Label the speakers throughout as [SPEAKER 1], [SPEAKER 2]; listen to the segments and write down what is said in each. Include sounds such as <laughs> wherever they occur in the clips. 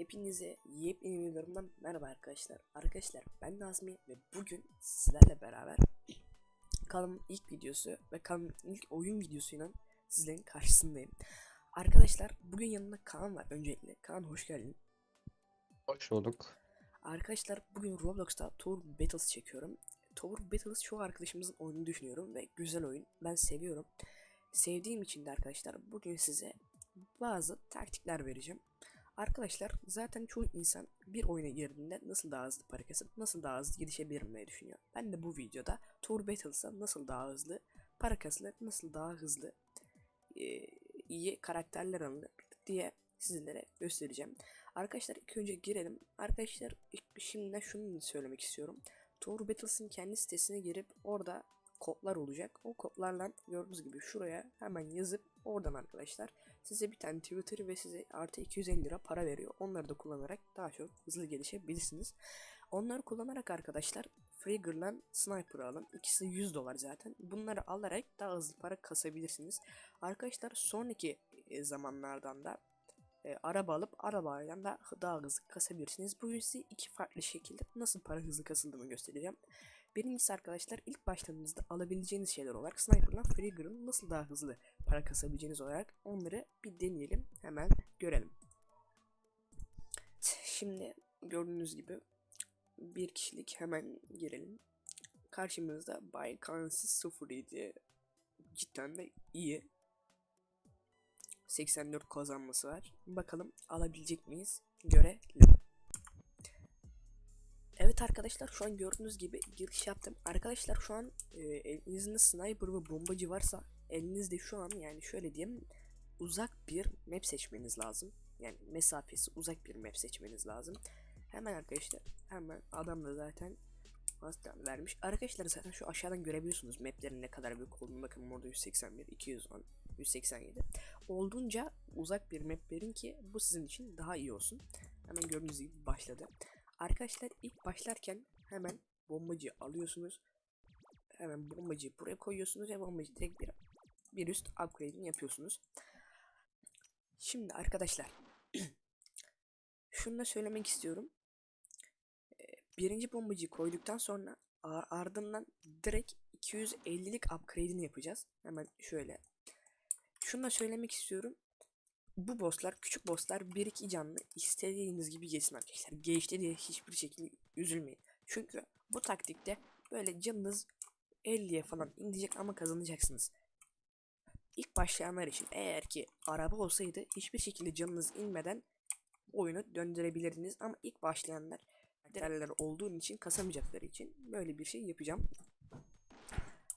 [SPEAKER 1] Hepinize yepyeni videolarımdan merhaba arkadaşlar. Arkadaşlar ben Nazmi ve bugün sizlerle beraber kanalımın ilk videosu ve kanalımın ilk oyun videosuyla sizlerin karşısındayım. Arkadaşlar bugün yanımda Kaan var öncelikle. Kaan hoş geldin.
[SPEAKER 2] Hoş bulduk.
[SPEAKER 1] Arkadaşlar bugün Roblox'ta Tour Battles çekiyorum. Tour Battles çoğu arkadaşımızın oyununu düşünüyorum ve güzel oyun. Ben seviyorum. Sevdiğim için de arkadaşlar bugün size bazı taktikler vereceğim. Arkadaşlar zaten çoğu insan bir oyuna girdiğinde nasıl daha hızlı para kasıp nasıl daha hızlı gelişebilirim diye düşünüyor. Ben de bu videoda Tour Battles'a nasıl daha hızlı para kasılır, nasıl daha hızlı e, iyi karakterler alınır diye sizlere göstereceğim. Arkadaşlar ilk önce girelim. Arkadaşlar şimdiden şunu söylemek istiyorum. Tour Battles'ın kendi sitesine girip orada kodlar olacak. O kodlarla gördüğünüz gibi şuraya hemen yazıp oradan arkadaşlar size bir tane Twitter ve size artı 250 lira para veriyor. Onları da kullanarak daha çok hızlı gelişebilirsiniz. Onları kullanarak arkadaşlar Frigger'la Sniper'ı alın. İkisi 100 dolar zaten. Bunları alarak daha hızlı para kasabilirsiniz. Arkadaşlar sonraki e, zamanlardan da e, araba alıp arabayla da daha hızlı kasabilirsiniz. Bugün size iki farklı şekilde nasıl para hızlı kasıldığını göstereceğim. Birincisi arkadaşlar ilk başladığınızda alabileceğiniz şeyler olarak Sniper'la Frigger'ın nasıl daha hızlı para kasabileceğiniz olarak onları bir deneyelim. Hemen görelim. Şimdi gördüğünüz gibi bir kişilik hemen girelim. Karşımızda Bay Kansis 07 cidden de iyi. 84 kazanması var. Bakalım alabilecek miyiz? Görelim. Evet arkadaşlar şu an gördüğünüz gibi giriş yaptım. Arkadaşlar şu an e, elinizde sniper ve bombacı varsa elinizde şu an yani şöyle diyeyim uzak bir map seçmeniz lazım. Yani mesafesi uzak bir map seçmeniz lazım. Hemen arkadaşlar hemen adam da zaten Aslan vermiş. Arkadaşlar zaten şu aşağıdan görebiliyorsunuz maplerin ne kadar büyük olduğunu. Bakın burada 181, 210, 187. Olduğunca uzak bir map verin ki bu sizin için daha iyi olsun. Hemen gördüğünüz gibi başladı. Arkadaşlar ilk başlarken hemen bombacı alıyorsunuz. Hemen bombacıyı buraya koyuyorsunuz ve bombacı direkt bir, bir üst upgrade'ini yapıyorsunuz. Şimdi arkadaşlar <clears throat> şunu da söylemek istiyorum. Ee, Birinci bombacıyı koyduktan sonra ardından direkt 250'lik upgrade'ini yapacağız. Hemen şöyle. Şunu da söylemek istiyorum. Bu bosslar, küçük bosslar 1-2 canlı istediğiniz gibi geçsin arkadaşlar. Geçti diye hiçbir şekilde üzülmeyin. Çünkü bu taktikte böyle canınız 50'ye falan inecek ama kazanacaksınız. İlk başlayanlar için eğer ki araba olsaydı hiçbir şekilde canınız inmeden oyunu döndürebilirdiniz ama ilk başlayanlar değerler olduğu için kasamayacakları için böyle bir şey yapacağım.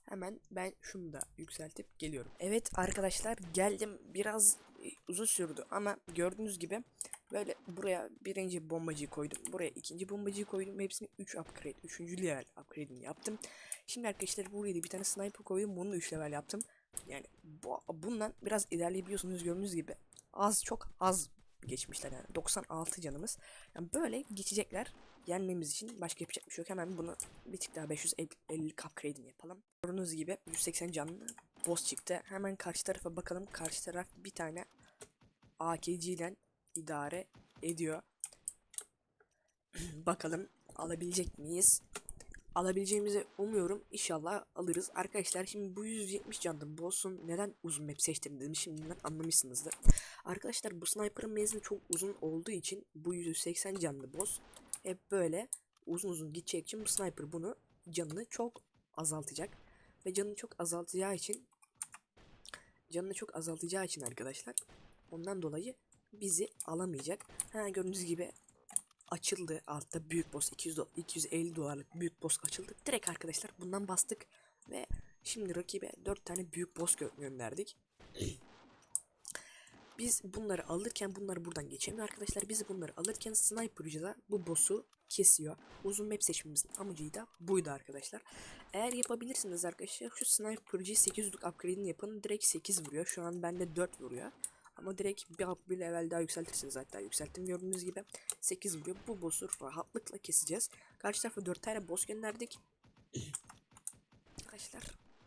[SPEAKER 1] Hemen ben şunu da yükseltip geliyorum. Evet arkadaşlar geldim. Biraz e, uzun sürdü ama gördüğünüz gibi böyle buraya birinci bombacıyı koydum. Buraya ikinci bombacıyı koydum. Hepsini 3 upgrade, 3. level upgrade'ini yaptım. Şimdi arkadaşlar buraya da bir tane sniper koydum. Bunu da 3 level yaptım. Yani bu, bundan biraz ilerleyebiliyorsunuz gördüğünüz gibi. Az çok az geçmişler yani. 96 canımız. Yani böyle geçecekler. Yenmemiz için başka yapacak bir şey yok. Hemen bunu bir tık daha 550 upgrade'ini yapalım. Gördüğünüz gibi 180 canlı boss çıktı. Hemen karşı tarafa bakalım. Karşı taraf bir tane AKC ile idare ediyor. <clears throat> bakalım alabilecek miyiz? Alabileceğimizi umuyorum. İnşallah alırız. Arkadaşlar şimdi bu 170 canlı boss'un neden uzun map seçtim dedim şimdiden anlamışsınızdır. Arkadaşlar bu sniper'ın menzili çok uzun olduğu için bu 180 canlı boss hep böyle uzun uzun gidecek için bu sniper bunu canını çok azaltacak. Ve canını çok azaltacağı için canını çok azaltacağı için arkadaşlar ondan dolayı bizi alamayacak. Ha gördüğünüz gibi açıldı altta büyük boss 200 do- 250 dolarlık büyük boss açıldı. Direkt arkadaşlar bundan bastık ve şimdi rakibe 4 tane büyük boss gö- gönderdik. <clears throat> Biz bunları alırken bunları buradan geçemiyor arkadaşlar. Biz bunları alırken sniper'cı da bu boss'u kesiyor. Uzun map seçmemizin amacı da buydu arkadaşlar. Eğer yapabilirsiniz arkadaşlar şu sniper'cı 800'lük upgrade'ini yapın. Direkt 8 vuruyor. Şu an bende 4 vuruyor. Ama direkt bir, bir level daha yükseltirsiniz hatta yükselttim gördüğünüz gibi 8 vuruyor. Bu boss'u rahatlıkla keseceğiz. Karşı tarafa 4 tane boss gönderdik. Arkadaşlar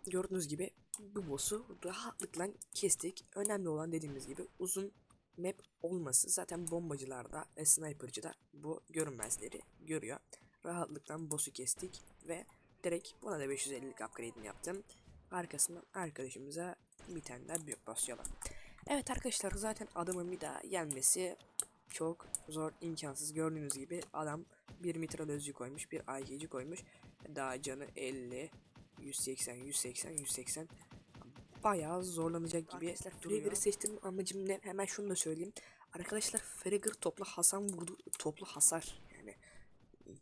[SPEAKER 1] gördüğünüz gibi bu boss'u rahatlıkla kestik. Önemli olan dediğimiz gibi uzun map olması zaten bombacılarda ve sniper'cıda bu görünmezleri görüyor. Rahatlıkla boss'u kestik ve direkt buna da 550'lik upgrade'ini yaptım. Arkasından arkadaşımıza bir tane daha büyük boss yola. Evet arkadaşlar zaten adamın bir daha gelmesi çok zor imkansız. Gördüğünüz gibi adam bir mitral özcü koymuş bir AK'ci koymuş. Daha canı 50 180 180 180 bayağı zorlanacak gibi
[SPEAKER 3] Arkadaşlar
[SPEAKER 1] Fragger'ı seçtim. Amacım ne? Hemen şunu da söyleyeyim. Arkadaşlar Fragger toplu hasar vurdu toplu hasar. Yani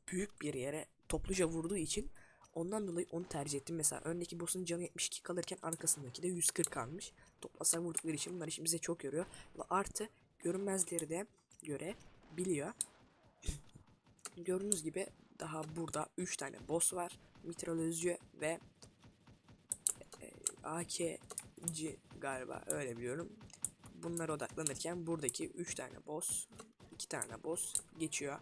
[SPEAKER 1] büyük bir yere topluca vurduğu için ondan dolayı onu tercih ettim mesela öndeki boss'un canı 72 kalırken arkasındaki de 140 kalmış toplu hasar vurdukları için bunlar işimize çok yoruyor ve artı görünmezleri de göre biliyor Gördüğünüz gibi daha burada 3 tane boss var. Mitralözcü ve e, AK'ci galiba öyle biliyorum. Bunlara odaklanırken buradaki 3 tane boss, 2 tane boss geçiyor.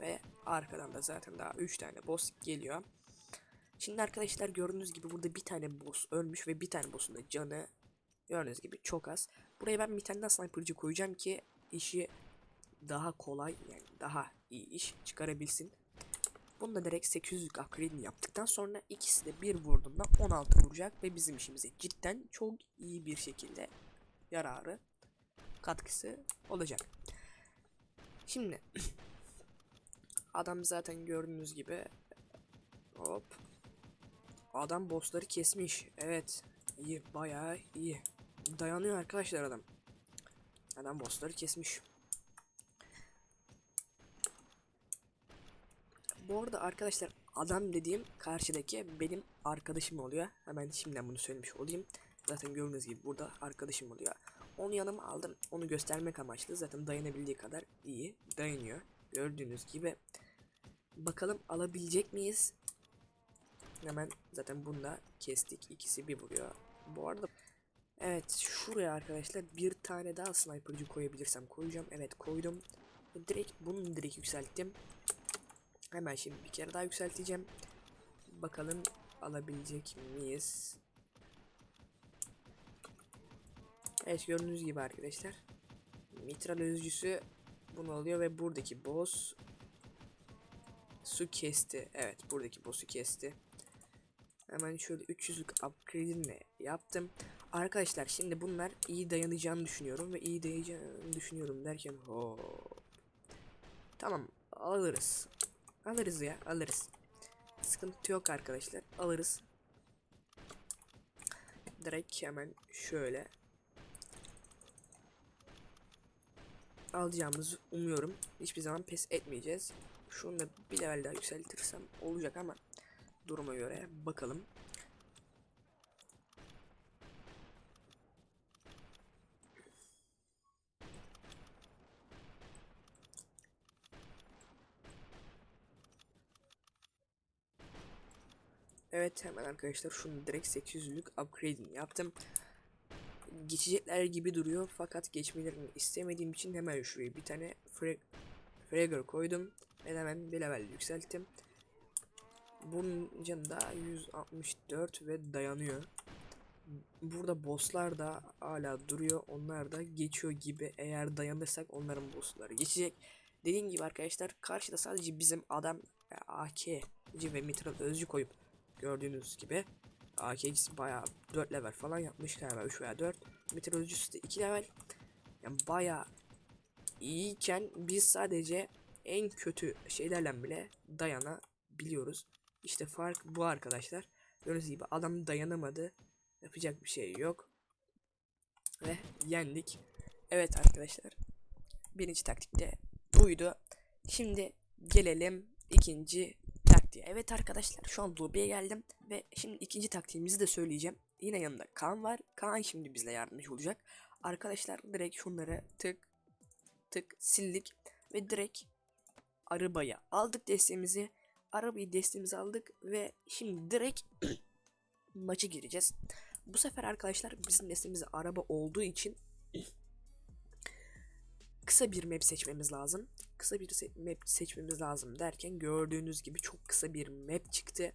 [SPEAKER 1] Ve arkadan da zaten daha 3 tane boss geliyor. Şimdi arkadaşlar gördüğünüz gibi burada bir tane boss ölmüş ve bir tane boss'un da canı gördüğünüz gibi çok az. Buraya ben bir tane daha sniper'cı koyacağım ki işi daha kolay yani daha iyi iş çıkarabilsin. Bunu da direkt 800'lük upgrade'ini yaptıktan sonra ikisi de bir vurduğunda 16 vuracak ve bizim işimize cidden çok iyi bir şekilde yararı katkısı olacak. Şimdi <clears throat> adam zaten gördüğünüz gibi hop adam bossları kesmiş. Evet iyi bayağı iyi. Dayanıyor arkadaşlar adam. Adam bossları kesmiş. Bu arada arkadaşlar adam dediğim karşıdaki benim arkadaşım oluyor. Hemen şimdiden bunu söylemiş olayım. Zaten gördüğünüz gibi burada arkadaşım oluyor. Onu yanıma aldım. Onu göstermek amaçlı. Zaten dayanabildiği kadar iyi dayanıyor. Gördüğünüz gibi. Bakalım alabilecek miyiz? Hemen zaten bunda kestik. İkisi bir vuruyor. Bu arada Evet şuraya arkadaşlar bir tane daha sniper'cı koyabilirsem koyacağım. Evet koydum. Direkt bunu direkt yükselttim. Hemen şimdi bir kere daha yükselteceğim. Bakalım alabilecek miyiz? Evet gördüğünüz gibi arkadaşlar. Mitral özcüsü bunu alıyor ve buradaki boss su kesti. Evet buradaki boss'u kesti. Hemen şöyle 300'lük upgrade'ini yaptım. Arkadaşlar şimdi bunlar iyi dayanacağını düşünüyorum ve iyi dayanacağını düşünüyorum derken hop. Tamam alırız. Alırız ya alırız. Sıkıntı yok arkadaşlar alırız. Direkt hemen şöyle alacağımızı umuyorum. Hiçbir zaman pes etmeyeceğiz. Şunu da bir level daha yükseltirsem olacak ama duruma göre bakalım. Evet hemen arkadaşlar şunu direkt 800'lük upgrade'ini yaptım. Geçecekler gibi duruyor fakat geçmelerini istemediğim için hemen şuraya bir tane frag Fragger koydum. Ve hemen bir level yükselttim. Bunun da 164 ve dayanıyor. Burada bosslar da hala duruyor. Onlar da geçiyor gibi. Eğer dayanırsak onların bossları geçecek. Dediğim gibi arkadaşlar karşıda sadece bizim adam e, AK'ci ve Mitral Özcü koyup gördüğünüz gibi AK'cisi bayağı 4 level falan yapmış galiba 3 veya 4. Mitral Özcüsü de 2 level. Yani bayağı iyiyken biz sadece en kötü şeylerle bile dayanabiliyoruz. İşte fark bu arkadaşlar. Gördüğünüz gibi adam dayanamadı. Yapacak bir şey yok. Ve yendik. Evet arkadaşlar. Birinci taktikte buydu. Şimdi gelelim ikinci taktiğe. Evet arkadaşlar şu an lobiye geldim. Ve şimdi ikinci taktiğimizi de söyleyeceğim. Yine yanında Kaan var. Kaan şimdi bizle yardımcı olacak. Arkadaşlar direkt şunları tık tık sildik. Ve direkt arabaya aldık desteğimizi. Arabayı desteğimizi aldık ve şimdi direkt <clears throat> maça gireceğiz. Bu sefer arkadaşlar bizim desteğimiz araba olduğu için <clears throat> kısa bir map seçmemiz lazım. Kısa bir se- map seçmemiz lazım derken gördüğünüz gibi çok kısa bir map çıktı.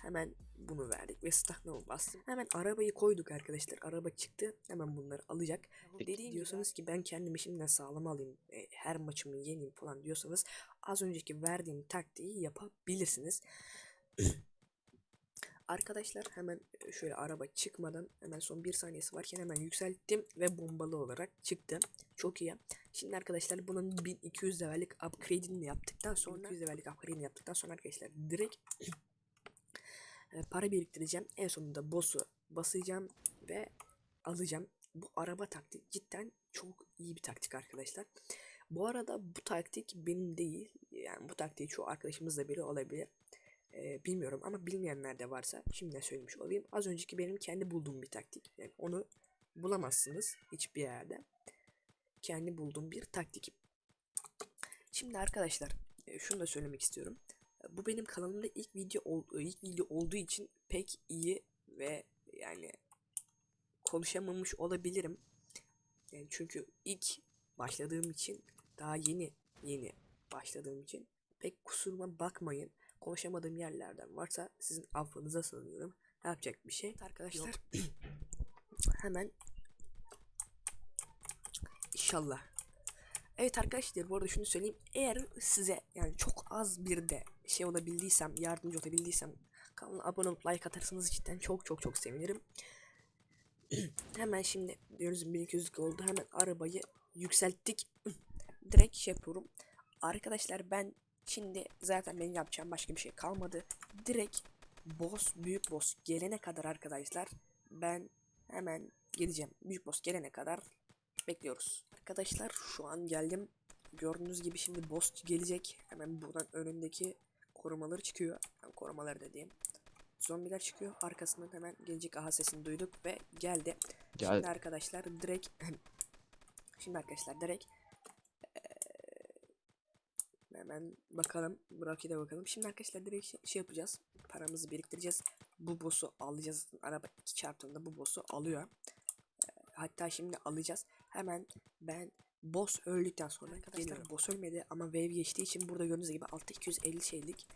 [SPEAKER 1] Hemen bunu verdik ve now'a bastım. Hemen arabayı koyduk arkadaşlar. Araba çıktı. Hemen bunları alacak. Dediğim diyorsanız ki ben kendimi şimdiden sağlam alayım. e, her maçımı yeneyim falan diyorsanız az önceki verdiğim taktiği yapabilirsiniz. <clears throat> Arkadaşlar hemen e, şöyle araba çıkmadan hemen son bir saniyesi varken hemen yükselttim ve bombalı olarak çıktı. Çok iyi. Şimdi arkadaşlar bunun 1200 levellik upgrade'ini yaptıktan sonra 1200 levellik upgrade'ini yaptıktan sonra arkadaşlar direkt <clears throat> e, para biriktireceğim. En sonunda boss'u basacağım ve alacağım. Bu araba taktik cidden çok iyi bir taktik arkadaşlar. Bu arada bu taktik benim değil. Yani bu taktiği çoğu arkadaşımız da biri olabilir. Ee, bilmiyorum ama bilmeyenler de varsa şimdiden söylemiş olayım. Az önceki benim kendi bulduğum bir taktik. Yani onu bulamazsınız hiçbir yerde. Kendi bulduğum bir taktik. Şimdi arkadaşlar e, şunu da söylemek istiyorum. Bu benim kanalımda ilk video e, ilk video olduğu için pek iyi ve yani konuşamamış olabilirim. Yani çünkü ilk başladığım için daha yeni yeni başladığım için pek kusuruma bakmayın. Konuşamadığım yerlerden varsa sizin affınıza sığınıyorum. Yapacak bir şey arkadaşlar. <clears throat> Hemen inşallah. Evet arkadaşlar bu arada şunu söyleyeyim. Eğer size yani çok az bir de şey olabildiysem, yardımcı olabildiysem kanala abone olup like atarsanız cidden çok çok çok sevinirim. <clears throat> Hemen şimdi diyoruz 1200'lük oldu. Hemen arabayı yükselttik. Direkt şey yapıyorum. Arkadaşlar ben şimdi zaten benim yapacağım başka bir şey kalmadı. Direkt boss, büyük boss gelene kadar arkadaşlar ben hemen geleceğim. Büyük boss gelene kadar bekliyoruz. Arkadaşlar şu an geldim. Gördüğünüz gibi şimdi boss gelecek. Hemen buradan önündeki korumaları çıkıyor. Yani korumaları dediğim. Zombiler çıkıyor. Arkasından hemen gelecek aha sesini duyduk ve geldi.
[SPEAKER 2] Gel.
[SPEAKER 1] Şimdi arkadaşlar direkt <laughs> Şimdi arkadaşlar direkt hemen bakalım Braki'de bakalım. Şimdi arkadaşlar direkt şey, şey yapacağız. Paramızı biriktireceğiz. Bu boss'u alacağız. Araba iki çarptığında bu boss'u alıyor. Eee, hatta şimdi alacağız. Hemen ben boss öldükten sonra arkadaşlar boss ölmedi ama wave geçtiği için burada gördüğünüz gibi altta 250 şeylik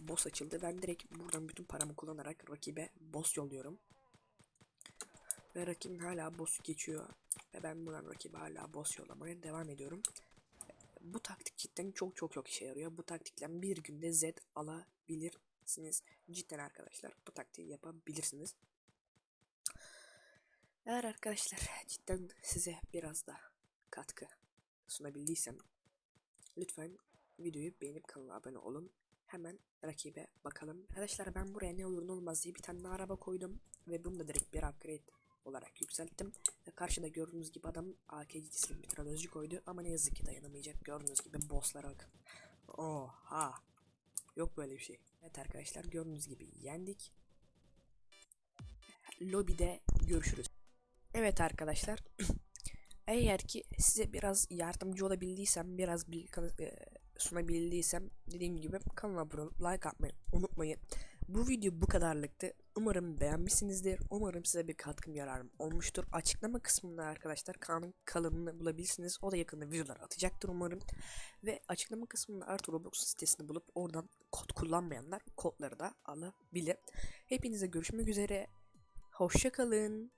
[SPEAKER 1] boss açıldı. Ben direkt buradan bütün paramı kullanarak rakibe boss yolluyorum. Ve rakibin hala boss'u geçiyor. Ve ben buradan rakibe hala boss yollamaya devam ediyorum. Bu taktik cidden çok çok çok işe yarıyor. Bu taktikle bir günde Z alabilirsiniz. Cidden arkadaşlar bu taktiği yapabilirsiniz. Eğer arkadaşlar cidden size biraz da katkı sunabildiysem lütfen videoyu beğenip kanala abone olun. Hemen rakibe bakalım. Arkadaşlar ben buraya ne olur ne olmaz diye bir tane araba koydum. Ve bunu da direkt bir upgrade olarak yükselttim. Ve karşıda gördüğünüz gibi adam AKC'sinin bir tranoloji koydu. Ama ne yazık ki dayanamayacak. Gördüğünüz gibi bosslara bakın. Oha. Yok böyle bir şey. Evet arkadaşlar gördüğünüz gibi yendik. Lobide görüşürüz. Evet arkadaşlar. <clears throat> Eğer ki size biraz yardımcı olabildiysem, biraz bilgi e, sunabildiysem dediğim gibi kanala abone like atmayı unutmayın. Bu video bu kadarlıktı. Umarım beğenmişsinizdir. Umarım size bir katkım yararım olmuştur. Açıklama kısmında arkadaşlar kanalın kalınını bulabilirsiniz. O da yakında videolar atacaktır umarım. Ve açıklama kısmında Artı Roblox sitesini bulup oradan kod kullanmayanlar kodları da alabilir. Hepinize görüşmek üzere. Hoşçakalın.